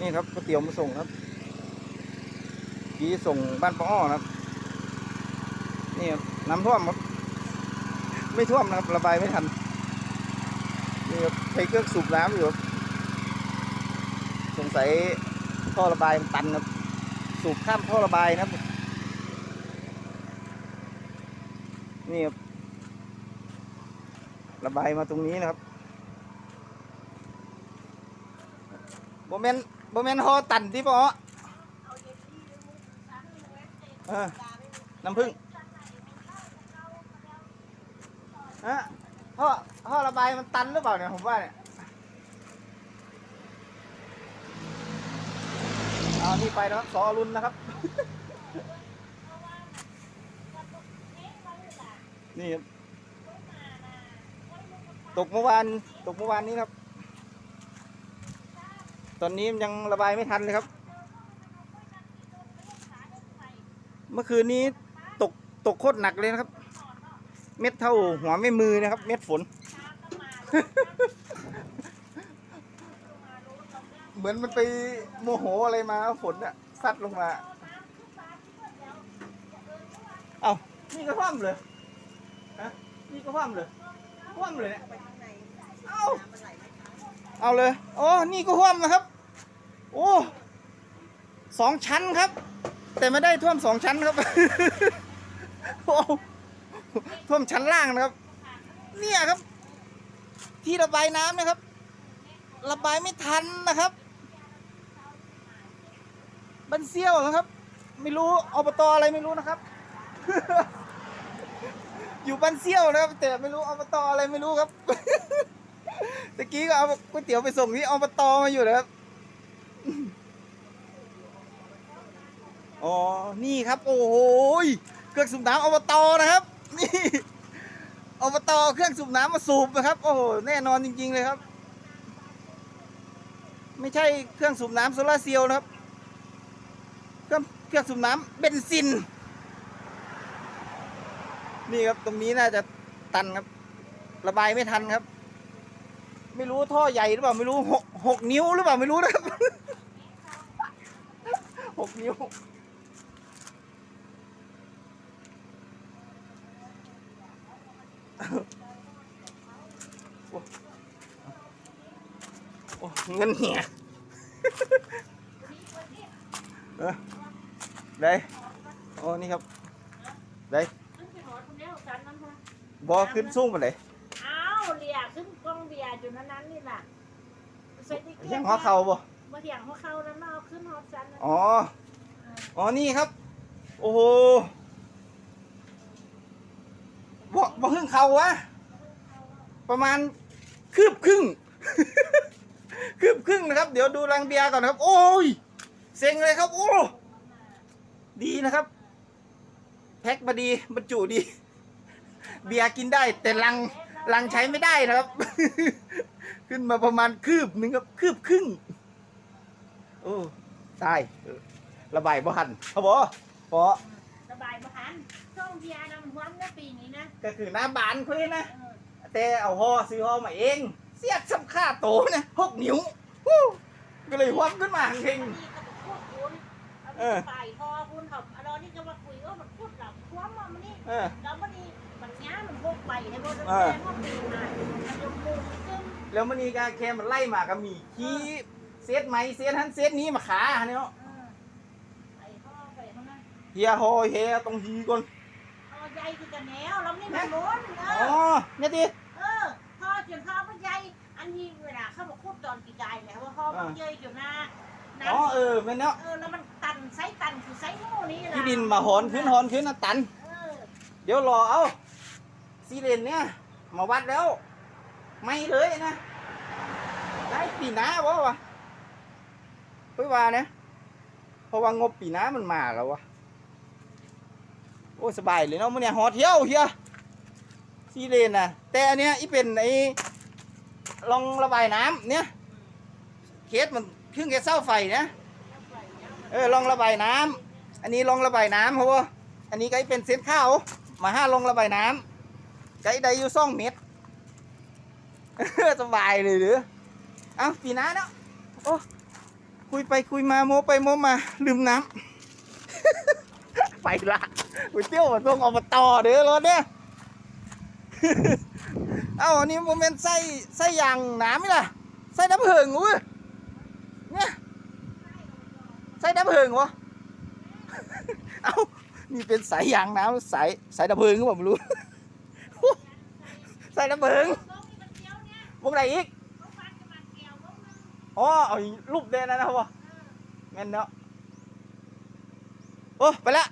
นี่ครับก๋วยเตี๋ยวมาส่งครับกี้ส่งบ้านป้าอ้อครับ นี่ครับน้ำท่วมครับ ไม่ท่วมนะครับ ระบายไม่ทัน นี่ครับใช้เครื่องสูบน้ำอยู่ครับสงสัยท่อระบายมันตันครับ สูบข้ามท่อระบายนะครับ นี่ครับระบายมาตรงนี้นะครับโบเมนโบเมนฮอตันที่ปอเออน้ำผึ้งฮะท่อท่อระบายมันตันหรือเปล่าเนี่ยผมว่าเนี่ยเอานี่ไปนะครับสอรุณนะครับ นี่ครับตกเมื่อวาน ตกเมื่อวานนี้ครับ ตอนนี้มันยังระบายไม่ทันเลยครับ เมื่อคืนนี้ตกตกโคตรหนักเลยนะครับ เม็ดเท่าหัวไม่มือนะครับ เม็ดฝน เหมือนมันไปโมโหอะไรมาฝนอะซัดลงมา เอานี่ก็คว่ำเลยฮะนี่ก็คว่ำเลยคว่ำเลยเนี่ยเอาเอาเลย โอ้ นี่ก็คว่ำนะครับ โอ้สองชั้นครับ แต่ไม่ได้ท่วมสองชั้นครับโอ้ท่วมชั้นล่างนะครับ เนี่ยครับ ที่ระบายน้ำนะครับ ระบายไม่ทันนะครับบันเซียวนะครับ ไม่รู้อบตอะไรไม่รู้นะครับ อยู่บ้านเซียวนะครับ แต่ไม่รู้อบตอะไรไม่รู้ครับตะกี้ก็เอาก๋วยเตี๋ยวไปส่งที่อบตมาอยู่นะครับ อ๋อ นี่ครับ โอ้โหเครื่องสูบน้ำอบตนะครับ นี่อบตเครื่องสูบน้ำมาสูบนะครับ โอ้โห แน่นอนจริง ๆ เลยครับ ไม่ใช่เครื่องสูบน้ำโซลาเซลล์นะครับ เครื่องเครื่องสูบน้ำเบนซิน นี่ครับ ตรงนี้น่าจะตันครับ ระบายไม่ทันครับ ไม่รู้ท่อใหญ่หรือเปล่า ไม่รู้หกหกนิ้วหรือเปล่า ไม่รู้นะครับหกนิ้ว โอ้โอ้เงินเหี่ยเออได้โอ้นี่ครับได้ขึ้นไปหอคนเดียวกันนั้นค่ะบอขึ้นสูงไปเลยอ้าวเรียขึ้นกล้องเบียร์อยู่นั้นนั้นนี่แหละใส่ที่เกียังหัวเข่าบ่มาเถียงหัวเข่านั้นเอาขึ้นหอสันนั้นอ๋อ อ๋อนี่ครับ โอ้โห บ่ครึ่งเขาวะ ประมาณคืบครึ่ง คืบครึ่งนะครับ เดี๋ยวดูรังเบียร์ก่อนนะครับ โอ้ย เซ็งเลยครับ โอ้ ดีนะครับ แพ็คมาดีบรรจุดี เบียร์กินได้ แต่ลังลังใช้ไม่ได้นะครับ ขึ้นมาประมาณคืบหนึ่งครับ คืบครึ่ง โอ้ ตาย ระบายบ่หันเขาบอกพ อสบายประคันช่องเบียร์นำวันนะปีนี้นะก็คือหน้าบานคุยนะ เออแต่เอาห่อซื้อห่อมาเอง เสียดสำค่าโตนะหกนิ้วฮู้ก็เลยหวับขึ้นมาเพ่งวันนี้ก็ไปพูดคุณเออไปทอคุณเขาอันนี้ก็มาคุยว่ามันพูดหลับคว้ามันนี่เออ แล้วมันนี่มันง้ามันพกไปให้รถเอแรองว่าปีมามันยกมือขึ้นแล้วมันนี่กาแคมันไล่มาก็มีขี้เซตไหมเซตทันเซตนี้มาขาเนี่ยเนาะเออไปท่อไป เท่านั้นเฮียฮอเฮียตรงฮีก่อนเอาใหญ่คือกันแนวแล้วนี่มันล้นเออ๋ออเนี่ยดิ เออพ่อจนพ่อมันใหญ่อันนี้เวลาเข้ามาคูดตอนปีกายแหละว่าพ่อมันใหญ่จนหน้าน้อ๋อเออแม่นเนาะำเออแล้วมันตันไซส์ตันคือไซส์โง่นี่นะที่ดินมาหอนขึ้นหอนขึ้นนะตัน เออเดี๋ยวรอเอาซีเรนเนี่ย มาวัดแล้ว ไม่เลยนะ ได้ปีหน้าวะวะเฮ้ยว่าเนี่ยเพราะว่างบปีหน้ามันมาแล้ววะ โอ้สบายเลยเนาะมื่อเนี่ยหอเที่ยวเฮียซีเรนนะแต่อันเนี้ยอีเป็นไอ้ลองระบายน้ำเนี่ยเคสมันเครื่องแกสเศร้าไฟเนี่ยเออลองระบายน้ำอันนี้ลองระบายน้ำเพราะว่าอันนี้ก็เป็นเส้นข้าวมาห้าลองระบายน้ำไกด์ได้อยู่สองเมตรสบายเลยหรือเอ้าปีน้าเนาะโอ้คุยไปคุยมาโมไปโมมาลืมน้ำ ไปละ ก๋วยเตี๋ยวมาส่งอบตเด้อรถเนี่ยเอ้าอันนี้โมเมนต์ไส้ไส้ยางน้ำไหมล่ะไส้น้ำเพิงอุ้ยเนี่ยไส้น้ำเพิงวะเอ้านี่เป็นสายยางน้ำสายสายน้ำเพิงก็ผมรู้สายน้ำเพิงลงวงไหนอีกอ๋อเอารูปเดนนะนะวะแม่นเนาะโอ้ไปละ